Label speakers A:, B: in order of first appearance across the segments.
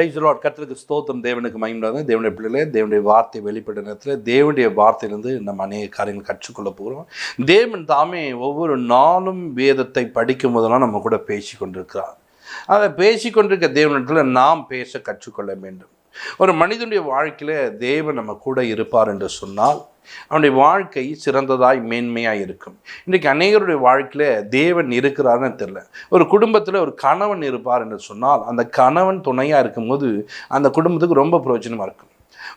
A: Price Lord கர்த்தருக்கு ஸ்தோத்திரம். தேவனுக்கு மகிழ்ந்தாங்க தேவனுடைய பிள்ளைகளே தேவனுடைய வார்த்தை வெளிப்பட்ட நேரத்தில் தேவனுடைய வார்த்தையிலிருந்து நம்ம அநேக காரியங்கள் கற்றுக்கொள்ள போகிறோம். தேவன் தாமே ஒவ்வொரு நாளும் வேதத்தை படிக்கும் போதெல்லாம் நம்ம கூட பேசி கொண்டிருக்கிறார் அதை பேசி கொண்டிருக்க தேவனிடத்தில் நாம் பேச கற்றுக்கொள்ள வேண்டும். ஒரு மனிதனுடைய வாழ்க்கையில் தேவன் நம்ம கூட இருப்பார் என்று சொன்னால் அவனுடைய வாழ்க்கை சிறந்ததாய் மேன்மையாக இருக்கும். இன்றைக்கு அநேகருடைய வாழ்க்கையில் தேவன் இருக்கிறாருன்னு தெரில ஒரு குடும்பத்தில் ஒரு கணவன் இருப்பார் என்று சொன்னால் அந்த கணவன் துணையாக இருக்கும்போது அந்த குடும்பத்துக்கு ரொம்ப பிரயோஜனமாக இருக்கும்.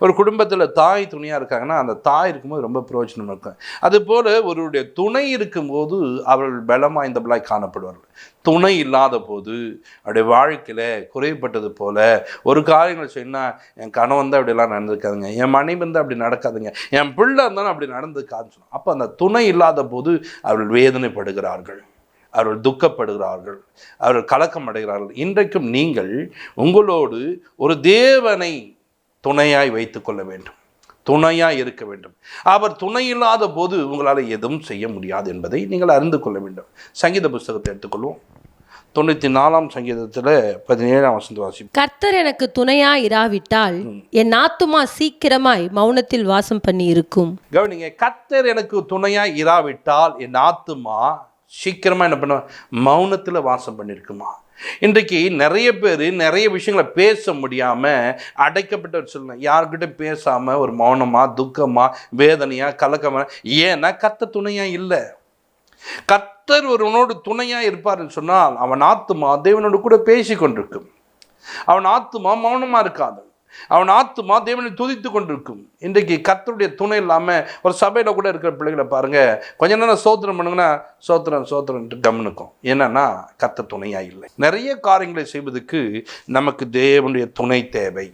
A: ஒரு குடும்பத்தில் தாய் துணையாக இருக்காங்கன்னா அந்த தாய் இருக்கும்போது ரொம்ப பிரயோஜனம் இருக்கும். அதுபோல் ஒருவருடைய துணை இருக்கும்போது அவர்கள் பலம் வாய்ந்தவர்களாய் காணப்படுவார்கள். துணை இல்லாத போது அவருடைய வாழ்க்கையில் குறைப்பட்டது போல் ஒரு காரியங்கள் சொன்னால் என் கணவன் தான் இப்படிலாம் நடந்துக்காதுங்க என் மனைவி வந்து அப்படி நடக்காதுங்க. என் பிள்ளை இருந்தாலும் அப்படி நடந்துக்காதுன்னு சொன்னோம் அப்போ அந்த துணை இல்லாத போது அவர்கள் வேதனைப்படுகிறார்கள். அவர்கள் துக்கப்படுகிறார்கள். அவர்கள் கலக்கம் அடைகிறார்கள் இன்றைக்கும் நீங்கள் உங்களோடு ஒரு தேவனை துணையாய் வைத்துக்கொள்ள வேண்டும். துணையாய் இருக்க வேண்டும். அவர் துணை இல்லாத போது உங்களால் எதுவும் செய்ய முடியாது என்பதை நீங்கள் அறிந்து கொள்ள வேண்டும். சங்கீத புஸ்தகத்தை எடுத்துக்கொள்வோம். தொண்ணூற்றி நாலாம் சங்கீதத்தில் பதினேழாம் வசந்த வாசி
B: கர்த்தர் எனக்கு துணையா இராவிட்டால் என் ஆத்துமா சீக்கிரமாய் மௌனத்தில் வாசம் பண்ணி இருக்கும்.
A: கவனிங்க கத்தர் எனக்கு துணையாக இராவிட்டால் என் ஆத்துமா சீக்கிரமாக என்ன பண்ணுவேன் மௌனத்தில் வாசம் பண்ணியிருக்குமா இன்றைக்கு நிறைய பேர் நிறைய விஷயங்களை பேச முடியாமல் அடைக்கப்பட்ட ஒரு சூழ்நிலை யாருக்கிட்ட பேசாமல் ஒரு மௌனமாக துக்கமாக வேதனையாக கலக்கமாக ஏன்னா கத்த துணையாக இல்லை. கத்தர் ஒருவனோடு துணையாக இருப்பார்னு சொன்னால் அவன் ஆத்துமா தேவனோடு கூட பேசி கொண்டிருக்கும் அவன் ஆத்துமா மௌனமாக இருக்காது. அவன் ஆத்துமா தேவனை துதித்து கொண்டிருக்கும். இன்றைக்கு கத்தருடைய துணை இல்லாமல் ஒரு சபையில் கூட இருக்கிற பிள்ளைகளை பாருங்க. கொஞ்ச நேரம் சோத்திரம் பண்ணுங்கன்னா சோத்திரம் சோத்திரம்ட்டு கவனிக்கும் என்னன்னா கத்த துணையாக இல்லை. நிறைய காரியங்களை செய்வதற்கு நமக்கு தேவனுடைய துணை தேவை.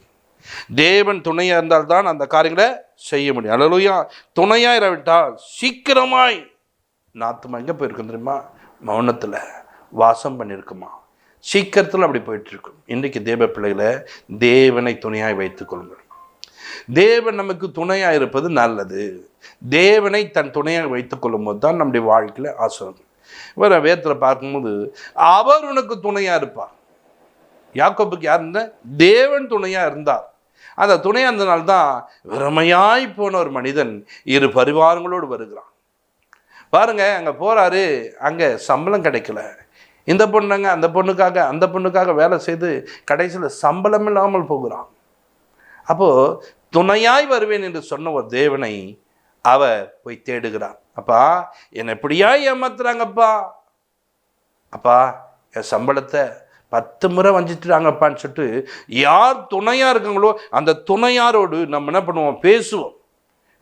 A: தேவன் துணையாக இருந்தால்தான் அந்த காரியங்களை செய்ய முடியும். அழலுயா துணையாக இராவிட்டால் சீக்கிரமாய் நாத்துமா எங்கே போயிருக்கோம் தெரியுமா? மௌனத்தில் வாசம் பண்ணியிருக்குமா? சீக்கிரத்தில் அப்படி போயிட்டு இருக்கும். இன்றைக்கு தேவ பிள்ளைகளை தேவனை துணையாய் வைத்துக் கொள்ளுங்கள். தேவன் நமக்கு துணையாக இருப்பது நல்லது. தேவனை தன் துணையாக வைத்துக்கொள்ளும் போது தான் நம்முடைய வாழ்க்கையில் ஆசிரம் வேற வேதத்தில் பார்க்கும்போது அவர் உனக்கு துணையாக இருப்பார். யாக்கோப்புக்கு யார் இருந்த? தேவன் துணையாக இருந்தார். அந்த துணையாக இருந்தனால்தான் வெறுமையாய் போன ஒரு மனிதன் இரு பரிவாரங்களோடு வருகிறான். பாருங்க அங்கே போகிறாரு அங்கே சம்பளம் கிடைக்கல. இந்த பொண்ணுங்க அந்த பொண்ணுக்காக அந்த பொண்ணுக்காக வேலை செய்து கடைசியில் சம்பளம் இல்லாமல் போகிறான். அப்போது துணையாய் வருவேன் என்று சொன்ன ஒரு தேவனை அவர் போய் தேடுகிறார். அப்பா என்னை எப்படியா ஏமாத்துறாங்கப்பா? அப்பா என் சம்பளத்தை பத்து முறை வஞ்சிட்டுறாங்கப்பான்னு சொல்லிட்டு யார் துணையாக இருக்காங்களோ அந்த துணையாரோடு நம்ம என்ன பண்ணுவோம்? பேசுவோம்.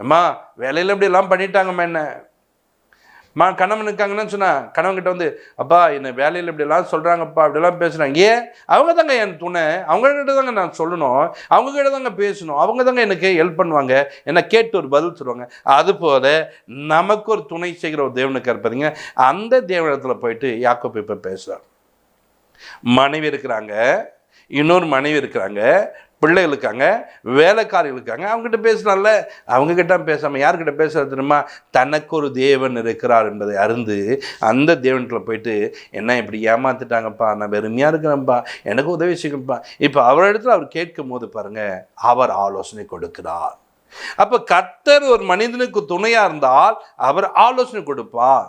A: அம்மா வேலையில் இப்படி எல்லாம் பண்ணிட்டாங்கம்மா என்ன? மா கணவன் இருக்காங்கன்னு சொன்னா கணவன்கிட்ட வந்து அப்பா என்னை வேலையில் இப்படிலாம் சொல்கிறாங்கப்பா அப்படிலாம் பேசுகிறாங்க ஏன்? அவங்க தாங்க என் துணை. அவங்ககிட்ட தாங்க நான் சொல்லணும். அவங்ககிட்ட தாங்க பேசணும். அவங்க தாங்க எனக்கு ஹெல்ப் பண்ணுவாங்க. என்னை கேட்டு ஒரு பதில் சொல்லுவாங்க. அதுபோல் நமக்கு ஒரு துணை செய்கிற ஒரு தேவனுக்கு இருப்பதுங்க அந்த தேவனத்தில் போயிட்டு யாக்கோப் இப்போ பேசுகிறார் மனைவி இருக்கிறாங்க. இன்னொரு மனைவி இருக்கிறாங்க. பிள்ளைகள் இருக்காங்க வேலைக்காரிகள் இருக்காங்க. அவங்ககிட்ட பேசினால அவங்கக்கிட்ட பேசாமல் யார்கிட்ட பேசுகிறது தெரியுமா? தனக்கு ஒரு தேவன் இருக்கிறார் என்பதை அறிந்து அந்த தேவன்கிட்ட போயிட்டு என்ன இப்படி ஏமாத்திட்டாங்கப்பா நான் வெறுமையாக இருக்கிறேன்ப்பா எனக்கு உதவி செய்யணும்ப்பா இப்போ அவரிடத்துல அவர் கேட்கும் போது பாருங்கள் அவர் ஆலோசனை கொடுக்கிறார். அப்போ கர்த்தர் ஒரு மனிதனுக்கு துணையாக இருந்தால் அவர் ஆலோசனை கொடுப்பார்.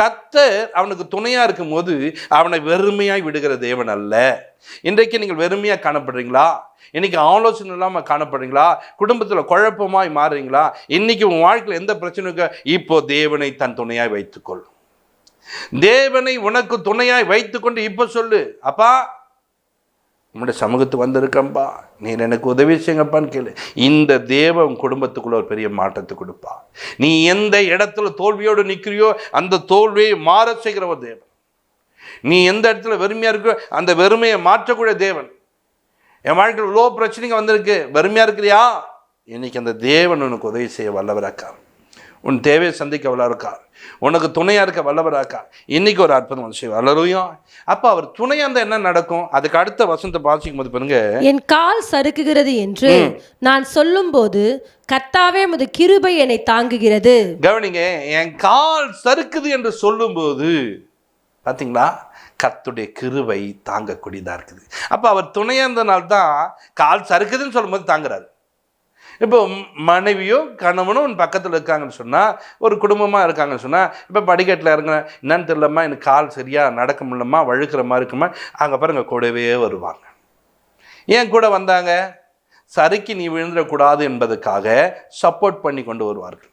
A: கத்தர் அவனுக்கு துணையாக இருக்கும்போது அவனை வெறுமையாய் விடுகிற தேவன் அல்ல. இன்றைக்கு நீங்கள் வெறுமையாக காணப்படுறீங்களா? இன்னைக்கு ஆலோசனை இல்லாமல் காணப்படுறீங்களா? குடும்பத்தில் குழப்பமாய் மாறுறீங்களா? இன்னைக்கு உன் வாழ்க்கையில் எந்த பிரச்சனைக்கு இப்போ தேவனை தன் துணையாய் வைத்துக்கொள். தேவனை உனக்கு துணையாய் வைத்துக்கொண்டு இப்போ சொல்லு. அப்பா உங்களுடைய சமூகத்துக்கு வந்திருக்கேன்ப்பா நீர் எனக்கு உதவி செய்யுங்கப்பான்னு கேளு. இந்த தேவ உன் குடும்பத்துக்குள்ள ஒரு பெரிய மாற்றத்தை கொடுப்பா. நீ எந்த இடத்துல தோல்வியோடு நிற்கிறியோ அந்த தோல்வியை மாற செய்கிற ஒரு தேவன். நீ எந்த இடத்துல வெறுமையாக இருக்கோ அந்த வெறுமையை மாற்றக்கூடிய தேவன். என் வாழ்க்கையில் இவ்வளோ பிரச்சனைங்க வந்திருக்கு. வெறுமையாக இருக்கிறியா? இன்னைக்கு அந்த தேவன் உனக்கு உதவி செய்ய வல்லவராக்கா. உன் தேவையை சந்திக்க வல்லவருக்கார் உனக்கு துணையா இருக்க வல்லவராக்கா இன்னைக்கு ஒரு அற்புதம் செய்வார் வல்லருயும் அப்போ அவர் துணையா இருந்தால் என்ன நடக்கும்? அதுக்கு அடுத்த வசனத்தை வாசிக்கும் போது பாருங்க.
B: என் கால் சறுக்குகிறது என்று நான் சொல்லும்போது கர்த்தாவே உமது கிருபை என்னை தாங்குகிறது.
A: கவனிங்க என் கால் சறுக்குது என்று சொல்லும்போது பார்த்தீங்களா கர்த்துடைய கிருபை தாங்கக்கூடியதாக இருக்குது. அப்போ அவர் துணையாக இருந்தனால தான் கால் சறுக்குதுன்னு சொல்லும்போது தாங்குறாரு. இப்போ மனைவியோ கணவனும் உன் பக்கத்தில் இருக்காங்கன்னு சொன்னால் ஒரு குடும்பமாக இருக்காங்கன்னு சொன்னால் இப்போ படிக்கட்டில் இறங்க என்னன்னு தெரியலம்மா எனக்கு கால் சரியாக நடக்க முடியலம்மா வழுக்கிற மாதிரி இருக்குமா அங்கே பாருங்க கூடவே வருவாங்க. ஏன் கூட வந்தாங்க? சரிக்கு நீ விழுந்துடக்கூடாது என்பதற்காக சப்போர்ட் பண்ணி கொண்டு வருவார்கள்.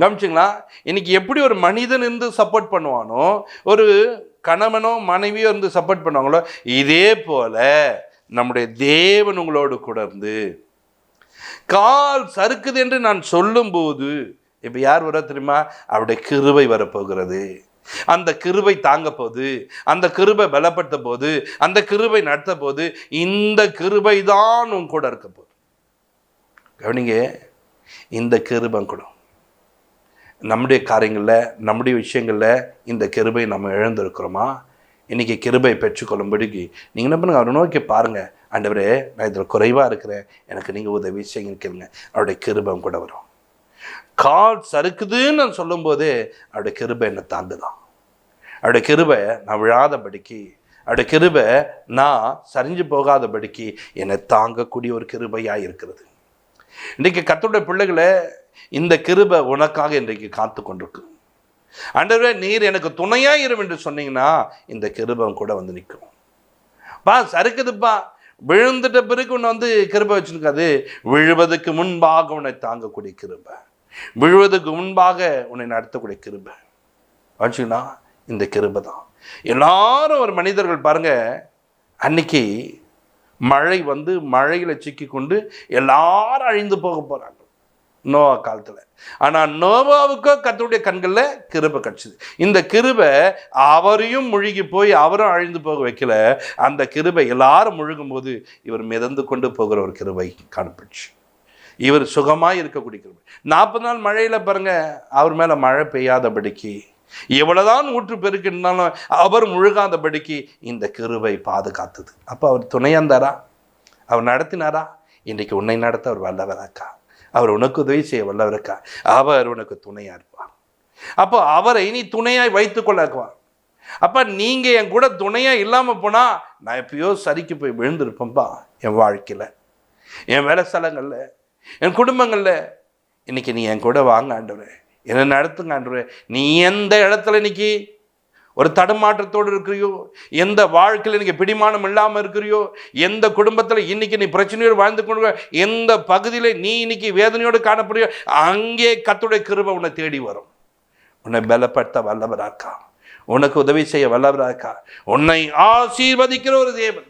A: கவனிச்சிங்களா? இன்னைக்கு எப்படி ஒரு மனிதன் இருந்து சப்போர்ட் பண்ணுவானோ ஒரு கணவனோ மனைவியோ இருந்து சப்போர்ட் பண்ணுவாங்களோ இதே போல நம்முடைய தேவன் உங்களோடு கூட இருந்து கால் சறுக்குது என்று நான் சொல்லும்போது இப்போ யார் வர தெரியுமா? அவருடைய கிருபை வரப்போகிறது. அந்த கிருபை தாங்க போது அந்த கிருபை பலப்படுத்த போது அந்த கிருபை நடத்த போது இந்த கிருபை தான் உன் கூட இருக்க போது கவனிங்க இந்த கிருபம் கூட. நம்முடைய காரியங்களில் நம்முடைய விஷயங்களில் இந்த கிருபை நம்ம இழந்திருக்கிறோமா? இன்னைக்கு கிருபை பெற்றுக்கொள்ளும்படிக்கு நீங்கள் என்ன பண்ணுங்க? அவரை நோக்கி பாருங்கள் ஆண்டவரே நான் இதில் குறைவாக இருக்கிறேன். எனக்கு நீங்கள் உதவி செய்யுங்க அவருடைய கிருபம் கூட வரும். கால் சறுக்குதுன்னு நான் சொல்லும்போதே அவருடைய கிருபை என்னை தாங்குதான் அவருடைய கிருபை நான் விழாதபடிக்கு அவருடைய கிருபை நான் சரிஞ்சு போகாதபடிக்கு என்னை தாங்கக்கூடிய ஒரு கிருபையாக இருக்கிறது. இன்றைக்கு கத்தோடைய பிள்ளைகளை இந்த கிருபை உனக்காக இன்றைக்கு காத்து கொண்டிருக்கு. ஆண்டவரே நீர் எனக்கு துணையாக இரும் என்று சொன்னீங்கன்னா இந்த கிருபம் கூட வந்து நிற்கும். பா சறுக்குதுப்பா. விழுந்துட்ட பிறகு உன்னை வந்து கிருபை வச்சுருக்காது. விழுவதற்கு முன்பாக உன்னை தாங்கக்கூடிய கிருபை. விழுவதற்கு முன்பாக உன்னை நடத்தக்கூடிய கிருபை. வச்சுக்கண்ணா இந்த கிருபை தான். எல்லாரும் ஒரு மனிதர்கள் பாருங்க அன்னைக்கு மழை வந்து மழையில் சிக்கி கொண்டு எல்லாரும் அழிந்து போக போகிறாங்க நோவா காலத்தில். ஆனால் நோவாவுக்கோ கத்தருடைய கண்களில் கிருபை கிடச்சிது. இந்த கிருபை அவரையும் முழுகி போய் அவரும் அழிந்து போக வைக்கல. அந்த கிருபை எல்லாரும் முழுகும் போது இவர் மிதந்து கொண்டு போகிற ஒரு கிருபை காணப்பட்டுச்சு. இவர் சுகமாக இருக்கக்கூடிய கிருபை. நாற்பது நாள் மழையில் பாருங்க அவர் மேலே மழை பெய்யாதபடிக்கு எவ்வளோதான் ஊற்று பெருக்கினாலும் அவர் முழுகாதபடிக்கு இந்த கிருபை பாதுகாத்தது. அப்போ அவர் துணையாந்தாரா அவர் நடத்தினாரா? இன்றைக்கு உன்னை நடத்த அவர் வல்லவராக்கா? அவர் உனக்கு உதவி செய்ய வல்லவருக்கா அவர் உனக்கு துணையாக இருப்பார். அப்போ அவரை நீ துணையாய் வைத்து கொள்ளக்குவார். அப்போ நீங்கள் என் கூட துணையாக இல்லாமல் போனால் நான் எப்பயோ சரிக்கு போய் விழுந்திருப்பேன்ப்பா என் வாழ்க்கையில். என் வேலை ஸ்தலங்களில் என் குடும்பங்களில். இன்றைக்கி நீ என் கூட வாங்க ஆண்டுவேன் என்ன நடத்துங்க ஆண்டவரே. நீ எந்த இடத்துல இன்னைக்கு ஒரு தடுமாற்றத்தோடு இருக்கிறியோ? எந்த வாழ்க்கையில் இன்றைக்கி பிடிமானம் இல்லாமல் இருக்கிறியோ? எந்த குடும்பத்தில் இன்னைக்கு நீ பிரச்சனையோடு வாழ்ந்து கொண்டு எந்த பகுதியில் நீ இன்னைக்கு வேதனையோடு காணப்படுறியோ அங்கே கத்துடைய கிருபை உன்னை தேடி வரும். உன்னை பலப்படுத்த வல்லவராக்கா. உனக்கு உதவி செய்ய வல்லவராக்கா. உன்னை ஆசீர்வதிக்கிற ஒரு தேவன்.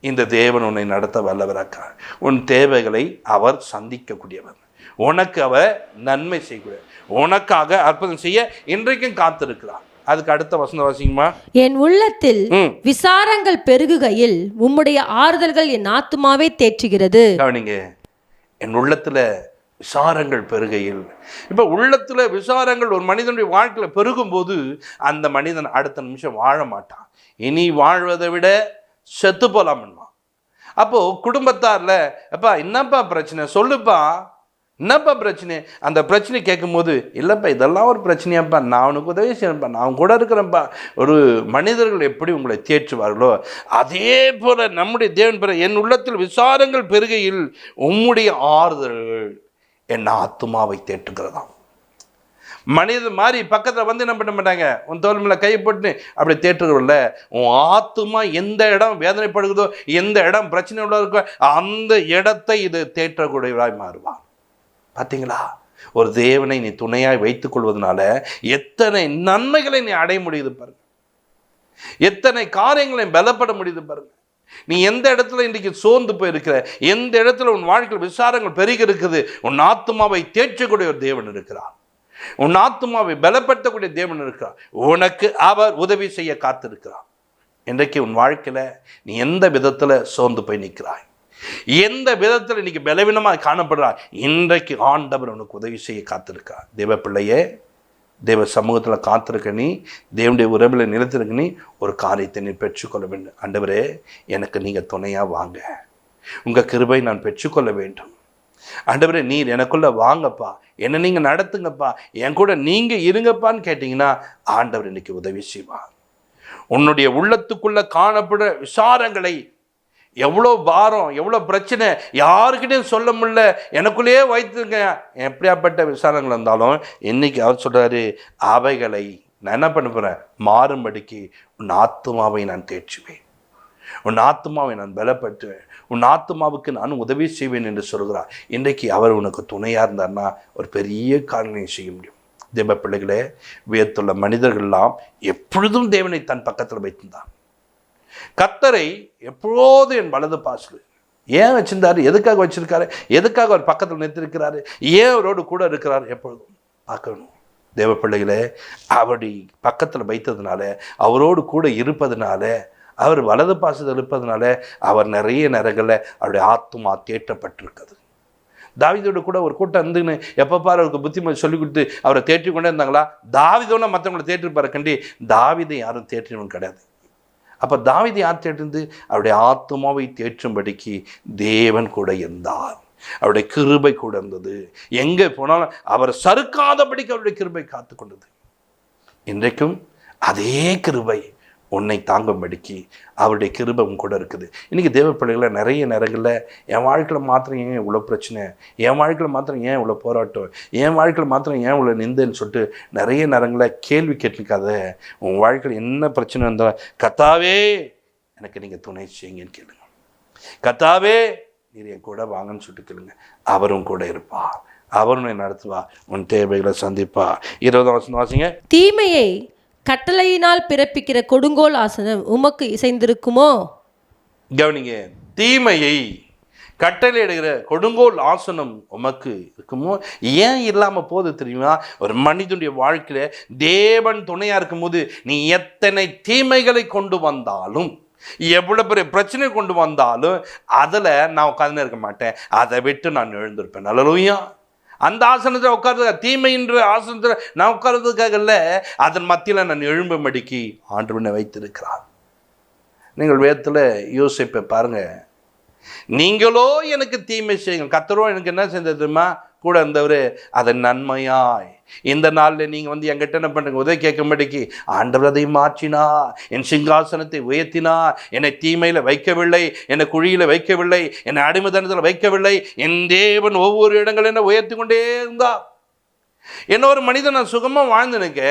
A: இந்த தேவன் உன்னை நடத்த வல்லவராக்கா. உன் தேவைகளை அவர் சந்திக்கக்கூடியவர். உனக்கு அவர் நன்மை செய்யக்கூடிய. உனக்காக அற்புதம் செய்ய இன்றைக்கும் காத்திருக்கிறார். அதுக்கு அடுத்த வசந்த வாசிங்கம்மா
B: என் உள்ளத்தில் விசாரங்கள் பெருகுகையில் உம்முடைய ஆறுதல்கள் என் ஆத்துமாவை தேற்றுகிறது.
A: கவனிங்க. என் உள்ளத்தில் விசாரங்கள் பெருகையில். இப்போ உள்ளத்தில் விசாரங்கள் ஒரு மனிதனுடைய வாழ்க்கையில் பெருகும்போது அந்த மனிதன் அடுத்த நிமிஷம் வாழ மாட்டான். இனி வாழ்வதை விட செத்து போலாம்மா அப்போது குடும்பத்தாரில் அப்பா என்னப்பா பிரச்சனை? சொல்லுப்பா. என்னப்பா பிரச்சனை? அந்த பிரச்சனை கேட்கும்போது இல்லைப்பா இதெல்லாம் ஒரு பிரச்சனையாப்பா. நான் அவனுக்கு உதவி செய்யணும்ப்பா நான் கூட இருக்கிறேன்ப்பா. ஒரு மனிதர்கள் எப்படி உங்களை தேற்றுவார்களோ அதே போல் நம்முடைய தேவன் பிற என் உள்ளத்தில் விசாரங்கள் பெருகையில் உம்முடைய ஆறுதல்கள் என் ஆத்துமாவை தேற்றுகிறதாம். மனிதன் மாதிரி பக்கத்தில் வந்து என்ன பண்ண மாட்டாங்க? உன் தோல் கை போட்டு அப்படி தேற்றுகிறவில்ல உன் ஆத்துமா எந்த இடம் வேதனைப்படுகிறதோ எந்த இடம் பிரச்சனை உள்ள இருக்கோ அந்த இடத்தை இது தேற்றக்கூடியவராய் மாறுவான். பார்த்தீங்களா ஒரு தேவனை நீ துணையாய் வைத்துக் கொள்வதனால எத்தனை நன்மைகளை நீ அடைய முடியுது பாருங்க. எத்தனை காரியங்களை பலப்பட முடியுது பாருங்க. நீ எந்த இடத்துல இன்றைக்கு சோர்ந்து போயிருக்கிற எந்த இடத்துல உன் வாழ்க்கையில் விசாரங்கள் பெருகி இருக்குது உன் ஆத்மாவை தேற்றக்கூடிய ஒரு தேவன் இருக்கிறார். உன் ஆத்மாவை பலப்படுத்தக்கூடிய தேவன் இருக்கிறார். உனக்கு அவர் உதவி செய்ய காத்திருக்கிறார். இன்றைக்கு உன் வாழ்க்கையில் நீ எந்த விதத்தில் சோர்ந்து போய் நிற்கிறாய்? எந்த விதத்தில் இன்னைக்கு பலவீனமாக காணப்படுறா? இன்றைக்கு ஆண்டவர் உனக்கு உதவி செய்ய காத்திருக்கா. தேவ பிள்ளையே தேவ சமூகத்தில் காத்திருக்க நீ தேவனுடைய உறவில் நிலத்திருக்க நீ ஒரு காரியத்தை நீ பெற்றுக்கொள்ள வேண்டும். ஆண்டவரே எனக்கு நீங்கள் துணையாக வாங்க. உங்கள் கிருபை நான் பெற்றுக்கொள்ள வேண்டும். ஆண்டவரே நீர் எனக்குள்ளே வாங்கப்பா. என்னை நீங்கள் நடத்துங்கப்பா. என் கூட நீங்கள் இருங்கப்பான்னு கேட்டிங்கன்னா ஆண்டவர் இன்னைக்கு உதவி செய்வார். உன்னுடைய உள்ளத்துக்குள்ளே காணப்படுற விசாரங்களை எவ்வளோ பாரம் எவ்வளோ பிரச்சனை யாருக்கிட்டையும் சொல்ல முடில எனக்குள்ளேயே வைத்துங்க எப்படியாப்பட்ட விசாரங்கள் இருந்தாலும் இன்றைக்கி அவர் சொல்கிறாரு அவைகளை நான் என்ன பண்ண போகிறேன் மாறும்படிக்கு உன் ஆத்துமாவை நான் தேற்றுவேன். உன் ஆத்துமாவை நான் பலப்படுத்துவேன். உன் ஆத்துமாவுக்கு நான் உதவி செய்வேன் என்று சொல்கிறார். இன்றைக்கு அவர் உனக்கு துணையாக இருந்தார்னா ஒரு பெரிய காரியங்களை செய்ய முடியும். தேவ பிள்ளைகளே வியத்துள்ள மனிதர்கள்லாம் எப்பொழுதும் தேவனை தன் பக்கத்தில் வைத்திருந்தான். கத்தரை எப்போது என் வலது பாசில் ஏன் வச்சிருந்தாரு? எதுக்காக வச்சிருக்காரு? எதுக்காக அவர் பக்கத்தில் நிறுத்திருக்கிறாரு ஏன் அவரோடு கூட இருக்கிறார்? எப்பொழுதும் பார்க்கணும். தேவ பிள்ளைகளே அவருடைய பக்கத்தில் வைத்ததுனால அவரோடு கூட இருப்பதுனால அவர் வலது பாசத்தில் இருப்பதுனால அவர் நிறைய நேரங்களில் அவருடைய ஆத்துமா தேட்டப்பட்டிருக்குது தாவிதோட கூட ஒரு கூட்டம் இருந்துன்னு எப்போ பாரு அவருக்கு புத்திமதி சொல்லி கொடுத்து அவரை தேற்றி கொண்டே இருந்தாங்களா? தாவிதோட மற்றவங்களை தேற்றிருப்பாரு கண்டி தாவிதை யாரும் தேற்றினவன் கிடையாது. அப்போ தாவிதை யார் அவருடைய ஆத்மாவை தேற்றும்படிக்கு தேவன் கூட இருந்தார். அவருடைய கிருபை கூட இருந்தது. எங்கே போனாலும் அவர் சறுக்காதபடிக்கு அவருடைய கிருபை காத்து கொண்டது. இன்றைக்கும் அதே கிருபை உன்னை தாங்கும்படிக்கு அவருடைய கிருபம் கூட இருக்குது. இன்றைக்கி தேவ பிள்ளைகளை நிறைய நேரங்களில் என் வாழ்க்கையில் மாத்திரம் ஏன் இவ்வளோ பிரச்சனை? என் வாழ்க்கையில் மாத்திரம் ஏன் இவ்வளோ போராட்டம்? என் வாழ்க்கையில் மாத்திரம் ஏன் இவ்வளோ நிந்தேன்னு சொல்லிட்டு நிறைய நேரங்களில் கேள்வி கேட்டிருக்காத. உன் வாழ்க்கையில் என்ன பிரச்சனை இருந்தாலும் கத்தாவே எனக்கு நீங்கள் துணை செய்யுங்கன்னு கேளுங்க. கத்தாவே நீர் என் கூட வாங்கன்னு சொல்லிட்டு கேளுங்க. அவரும் கூட இருப்பார். அவரும் என்னை நடத்துவா உன் தேவைகளை சந்திப்பா இருபதாம் வருஷம் வாசிங்க.
B: தீமையை கட்டளையினால் பிறப்பிக்கிற கொடுங்கோல் ஆசனம் உமக்கு இசைந்திருக்குமோ?
A: கவனிங்க தீமையை கட்டளையிடுகிற கொடுங்கோல் ஆசனம் உமக்கு இருக்குமோ? ஏன் இல்லாமல் போகுது தெரியுமா? ஒரு மனிதனுடைய வாழ்க்கையில் தேவன் துணையாக இருக்கும்போது நீ எத்தனை தீமைகளை கொண்டு வந்தாலும் எவ்வளோ பெரிய பிரச்சனை கொண்டு வந்தாலும் அதில் நான் உட்காந்து இருக்க மாட்டேன். அதை விட்டு நான் எழுந்திருப்பேன். நல்லலுயா அந்த ஆசனத்தில் உட்கார்றது தீமைன்ற ஆசனத்தில் நான் உட்கார்றதுக்காக இல்லை. அதன் மத்தியில் நான் எழும்பும்படிக்கு ஆண்டவனை வைத்திருக்கிறார். நீங்கள் வேதத்தில் யோசிப்பை பாருங்கள் நீங்களோ எனக்கு தீமை செய்யுங்க கத்தரோ எனக்கு என்ன செஞ்சது தெரியுமா? கூட இருந்தவர் அதை நன்மையாய். இந்த நாளில் நீங்கள் வந்து என்கிட்ட என்ன பண்ணுங்க உதவி கேட்கும்படிக்கு ஆண்டவர் அதை மாற்றினா என் சிங்காசனத்தை உயர்த்தினா என்னை தீமையில் வைக்கவில்லை. என்னை குழியில் வைக்கவில்லை. என்னை அடிமைதனத்தில் வைக்கவில்லை. என் தேவன் ஒவ்வொரு இடங்களும் என்ன உயர்த்தி கொண்டே இருந்தா என்ன ஒரு மனிதன் நான் சுகமாக வாழ்ந்துனுக்க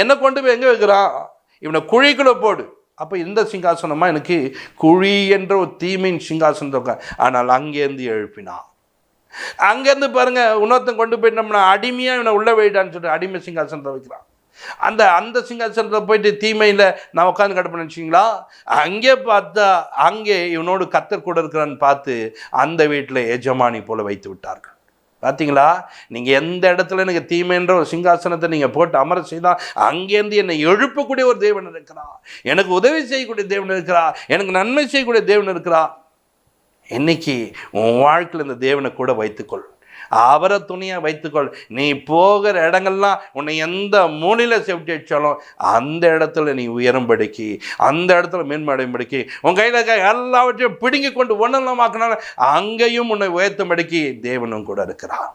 A: என்னை கொண்டு போய் எங்கே வைக்கிறான்? இவனை குழிக்குள்ளே போடு. அப்போ இந்த சிங்காசனமா எனக்கு குழி என்ற ஒரு தீமையின் சிங்காசனத்தை உட்கார் ஆனால் அங்கேருந்து எழுப்பினான். அங்கேருந்து பாருங்க இன்னொருத்தன் கொண்டு போயிட்டோம்னா அடிமையாக இவனை உள்ள வைடான்னு சொல்லிட்டு அடிமை சிங்காசனத்தை வைக்கிறான். அந்த அந்த சிங்காசனத்தில் போயிட்டு தீமையில் நான் உட்காந்து கிடப்பேன்னு நினச்சிங்களா? அங்கே பார்த்தா அங்கே இவனோடு கத்தர் கூட இருக்கிறான்னு பார்த்து அந்த வீட்டில் எஜமானி போல வைத்து விட்டார்கள். பார்த்தீங்களா நீங்கள் எந்த இடத்துல எனக்கு தீமைன்ற ஒரு சிங்காசனத்தை நீங்கள் போட்டு அமர செய்தால் அங்கேருந்து என்னை எழுப்பக்கூடிய ஒரு தேவன் இருக்கிறா எனக்கு உதவி செய்யக்கூடிய தேவன் இருக்கிறா எனக்கு நன்மை செய்யக்கூடிய தேவன் இருக்கிறா இன்னைக்கு உன் வாழ்க்கையில் இந்த தேவனை கூட வைத்துக்கொள். அவரை துணியாக வைத்துக்கொள். நீ போகிற இடங்கள்லாம் உன்னை எந்த மூலையில் செவிட்டி அடித்தாலும் அந்த இடத்துல நீ உயரும்படிக்கு அந்த இடத்துல மேன்மடையும்படிக்கு உன் கையில் இருக்க எல்லாவற்றையும் பிடுங்கி கொண்டு ஒன்றமாக்கினாலும் அங்கேயும் உன்னை உயர்த்தும்படிக்கு தேவனும் கூட இருக்கிறான்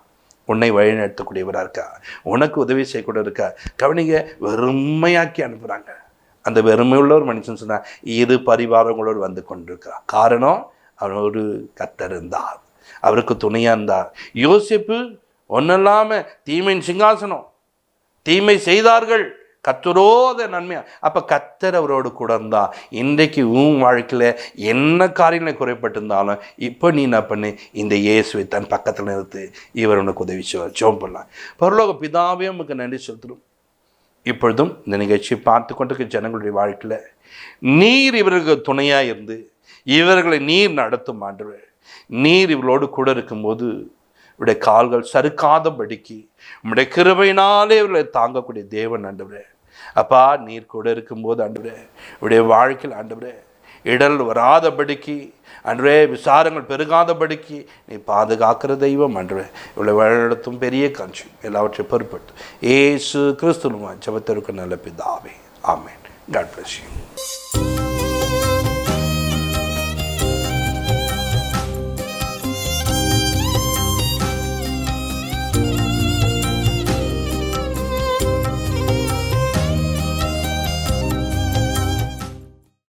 A: உன்னை வழிநடத்தக்கூடியவராக இருக்கா? உனக்கு உதவி செய்யக்கூட இருக்கா? கவனிங்க வெறுமையாக்கி அனுப்புகிறாங்க அந்த வெறுமையுள்ள ஒரு மனுஷன் சொன்னான் இரு பரிவாரங்களோடு வந்து கொண்டிருக்கிறான் காரணம் அவரோடு கத்தர் இருந்தார். அவருக்கு துணையாக இருந்தார். யோசிப்பு ஒன்றும் இல்லாமல் தீமையின் சிங்காசனம். தீமை செய்தார்கள். கத்தரோ அதை நன்மையா. அப்போ கத்தர் அவரோடு கூட இருந்தா இன்றைக்கு உன் வாழ்க்கையில் என்ன காரியங்களை குறைப்பட்டிருந்தாலும் இப்போ நீ என்ன பண்ணு? இந்த இயேசுவை தன் பக்கத்தில் நிறுத்து. இவர் உனக்கு உதவி செய்வார். ஜோம் பண்ணலாம். பரலோக பிதாவே உமக்கு நன்றி செலுத்துறோம். இப்பொழுதும் இந்த நிகழ்ச்சியை பார்த்து கொண்டிருக்க ஜனங்களுடைய வாழ்க்கையில் நீர் இவர்களுக்கு துணையாக இருந்து இவர்களை நீர் நடத்தும் ஆண்டவர். நீர் இவளோடு கூட இருக்கும்போது இவருடைய கால்கள் சறுக்காதபடிக்கு உம்முடைய கிருபையினாலே இவர்களை தாங்கக்கூடிய தேவன் ஆண்டவரே. அப்பா நீர் கூட இருக்கும்போது ஆண்டவரே இவருடைய வாழ்க்கையில் ஆண்டவரே இடல் வராதபடிக்கு அன்றே விசாரங்கள் பெருகாதபடிக்கு நீ பாதுகாக்கிற தெய்வம் அன்றே இவ்வளோ வழிநடத்தும் பெரிய காட்சி. எல்லாவற்றையும் பொறுப்பட்டு ஏசு கிறிஸ்துவ ஜபத்திற்கு நல்ல பிதாவே. ஆமேன். God bless you